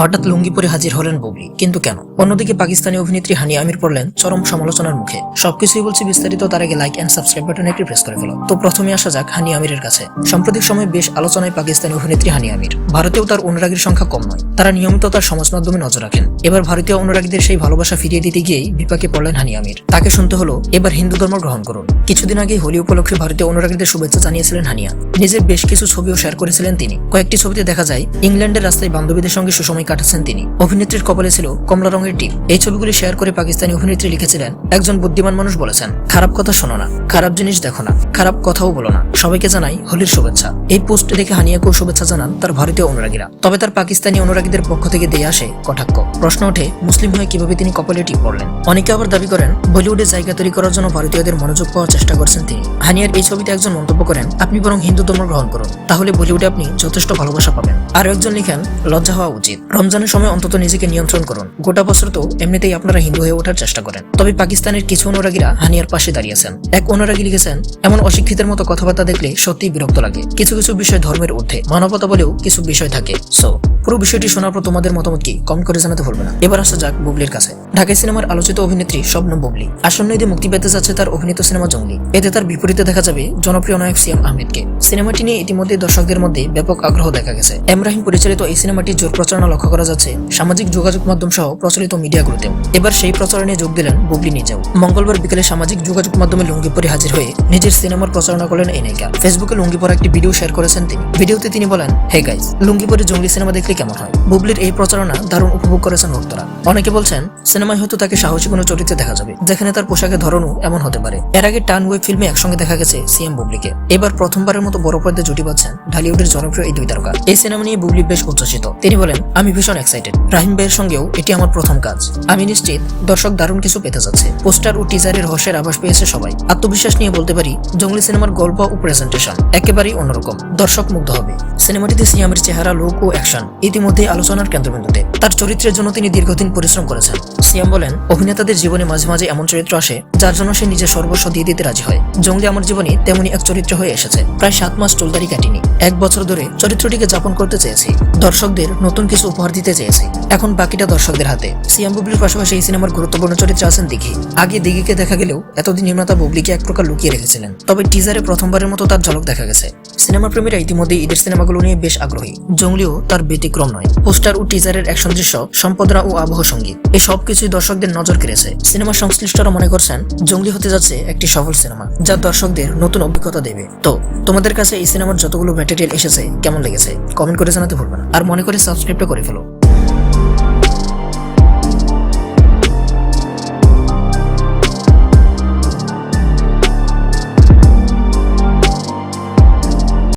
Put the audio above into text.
হঠাৎ লুঙ্গি পরে হাজির হলেন বুবলি কিন্তু কেন? অন্যদিকে পাকিস্তানি অভিনেত্রী হানি আমির পড়লেন চরম সমালোচনার মুখে। সবকিছুই বলছি বিস্তারিত, তার আগে লাইক এন্ড সাবস্ক্রাইব বাটনে একটি প্রেস করে ফেলো। তো প্রথমে আসা যাক হানি আমিরের কাছে। সাম্প্রতিক সময়ে বেশ আলোচনায় পাকিস্তানি অভিনেত্রী হানি আমির। ভারতেও তার অনুরাগীর সংখ্যা কম নয়। তারা নিয়মিত তার সমাজ মাধ্যমে নজর রাখেন। এবার ভারতীয় অনুরাগীদের সেই ভালোবাসা ফিরিয়ে দিতে গিয়েই বিপাকে পড়লেন হানি আমির। তাকে শুনতে হলো, এবার হিন্দু ধর্ম গ্রহণ করুন। কিছুদিন আগে হোলি উপলক্ষে ভারতীয় অনুরাগীদের শুভেচ্ছা জানিয়েছিলেন হানিয়া। নিজের বেশ কিছু ছবিও শেয়ার করেছিলেন তিনি। কয়েকটি ছবিতে দেখা যায়, ইংল্যান্ডের রাস্তায় বান্ধবীদের সঙ্গে সুসময় কাটাচ্ছেন তিনি। অভিনেত্রীর কপালে ছিল কমলা রঙের টিপ। এই ছবিগুলি শেয়ার করে পাকিস্তানি অভিনেত্রী লিখেছিলেন, একজন বুদ্ধিমান মানুষ বলেছেন, খারাপ কথা শোনো না, খারাপ জিনিস দেখো না, খারাপ কথাও বলো না। সবাইকে জানাই হোলির শুভেচ্ছা। এই পোস্ট দেখে হানিয়াকেও শুভেচ্ছা জানান তার ভারতীয় অনুরাগীরা। তবে তার পাকিস্তানি অনুরাগীদের পক্ষ থেকে দিয়ে আসে কটাক্ষ। প্রশ্ন ওঠে, মুসলিম হয়ে কীভাবে তিনি কপালে টিপ পড়লেন? অনেকে আবার দাবি করেন, বলিউডে জায়গা তৈরি করার জন্য ভারতীয়দের মনোযোগ পাওয়ার চেষ্টা করছেন তিনি। হানিয়ার এই ছবিতে একজন মন্তব্য করেন, আপনি বরং হিন্দু ধর্ম গ্রহণ করুন, তাহলে বলিউডে আপনি যথেষ্ট ভালোবাসা পাবেন। আর একজন লিখেন, লজ্জা হওয়া উচিত। রমজানের সময় অন্তত নিজেকে নিয়ন্ত্রণ করুন। গোটা বছর তো এমনিতেই আপনারা হিন্দু হয়ে ওঠার চেষ্টা করেন। তবে পাকিস্তানের কিছু অনুরাগীরা হানিয়ার পাশে দাঁড়িয়েছেন। এক অনুরাগী লিখেছেন, এমন অশিক্ষিতের মতো কথাবার্তা দেখলে সত্যিই বিরক্ত লাগে। কিছু কিছু বিষয় ধর্মের ঊর্ধ্বে, মানবতা বলেও কিছু বিষয় থাকে। সো পুরো বিষয়টি শোনার পর তোমাদের মতামত কি? কম করে জানাতে ভুলবে না। এবার আসা যাক বুবলির কাছে। ঢাকাই সিনেমার আলোচিত অভিনেত্রী স্বপ্ন বুবলি আসন্ন ঈদে মুক্তি পেতে যাচ্ছে তার অভিনীত সিনেমা জঙ্গলি। এতে তার বিপরীতে দেখা যাবে জনপ্রিয় নায়ক সিয়াম আহমেদকে। সিনেমাটি নিয়ে ইতিমধ্যে দর্শকদের মধ্যে ব্যাপক আগ্রহ দেখা গেছে। এম রাহিম পরিচালিত এই সিনেমাটি জোর প্রচারণা লক্ষ্য করা যাচ্ছে সামাজিক যোগাযোগ মাধ্যম সহ প্রচলিত মিডিয়াগুলোতেও। এবার সেই প্রচারণে যোগ দিলেন বুবলি নিজেও। মঙ্গলবার বিকেলে সামাজিক যোগাযোগ মাধ্যমে লুঙ্গি পরে হাজির হয়ে নিজের সিনেমার প্রচারণা করলেন এই নায়িকা। ফেসবুকে লুঙ্গি পরা একটি ভিডিও শেয়ার করেছেন তিনি। ভিডিওতে তিনি বলেন, হে গাইজ লুঙ্গি পরে জঙ্গলি সিনেমা দেখলে কেমন হয়? বুবলির এই প্রচারণা দারুণ উপভোগ করেছেন ভক্তরা। অনেকে বলছেন সিনেমায় হয়তো তাকে সাহসী কোনো চরিত্রে দেখা যাবে, যেখানে তার পোশাকের ধরনও এমন হতে পারে। এর আগে টান ওয়েব ফিল্মে একসঙ্গে দেখা গেছে সিএম বুবলিকে। এবার প্রথমবারের মতো বড় পর্দায় জুটি পাচ্ছেন ঢালিউডের জনপ্রিয় এই দুই তারকা। এই সিনেমা নিয়ে বুবলি বেশ উচ্ছ্বসিত। তিনি বলেন, আমি ভীষণ এক্সাইটেড রাহিম ভাইয়ের সঙ্গেও এটি আমার প্রথম কাজ। আমি নিশ্চিত দর্শক দারুণ কিছু পেতে যাচ্ছে। পোস্টার ও টিজারের রহস্যের আভাস পেয়েছে সবাই। আত্মবিশ্বাস নিয়ে বলতে পারি, জঙ্গলি সিনেমার গল্প ও প্রেজেন্টেশন একেবারেই অন্যরকম। দর্শক মুগ্ধ হবে। সিনেমাটিতে সিয়ামের চেহারা লোক ও অ্যাকশন ইতিমধ্যে আলোচনার কেন্দ্রবিন্দুতে। তার চরিত্রের জন্য তিনি দীর্ঘদিন পরিশ্রম করেছেন। সিয়াম বলেন, অভিনেতাদের জীবনে মাঝে মাঝে এমন চরিত্র আসে, যার জন্য সে নিজের সর্বস্ব দিয়ে দিতে রাজি হয়। জঙ্গলি আমার জীবনে তেমনি এক চরিত্র হয়ে এসেছে। প্রায় সাত মাস চুলদারি কাটিনি। এক বছর ধরে চরিত্রটিকে যাপন করতে চেয়েছি। দর্শকদের নতুন কিছু উপহার দিতে চেয়েছি। এখন বাকিটা দর্শকদের হাতে। সিয়াম বুবলির পাশাপাশি এই সিনেমার গুরুত্বপূর্ণ চরিত্রে আছেন দিঘি। আগে দিঘিকে দেখা গেলেও এতদিন নির্মাতা বুবলিকে এক প্রকার লুকিয়ে রেখেছিলেন। তবে টিজারে প্রথমবারের মতো তার ঝলক দেখা গেছে। সিনেমা প্রেমীরা ইতিমধ্যে ঈদের সিনেমাগুলো নিয়ে বেশ আগ্রহী। জঙ্গলিও তার ব্যতিক্রম নয়। পোস্টার ও টিজারের অ্যাকশন দৃশ্য সম্পদরা ও আবহ সংগীত। এই সবকিছুই দর্শকদের নজর কেড়েছে। সিনেমা সংশ্লিষ্টরা মনে করছেন, জঙ্গলি হতে যাচ্ছে একটি সফল সিনেমা, যা দর্শকদের নতুন অভিজ্ঞতা দেবে। তো, তোমাদের কাছে এই সিনেমার যতগুলো ম্যাটেরিয়াল এসেছে, কেমন লেগেছে? কমেন্ট করে জানাতে ভুলবে আর মনে করে সাবস্ক্রাইবটা করে ফেলো।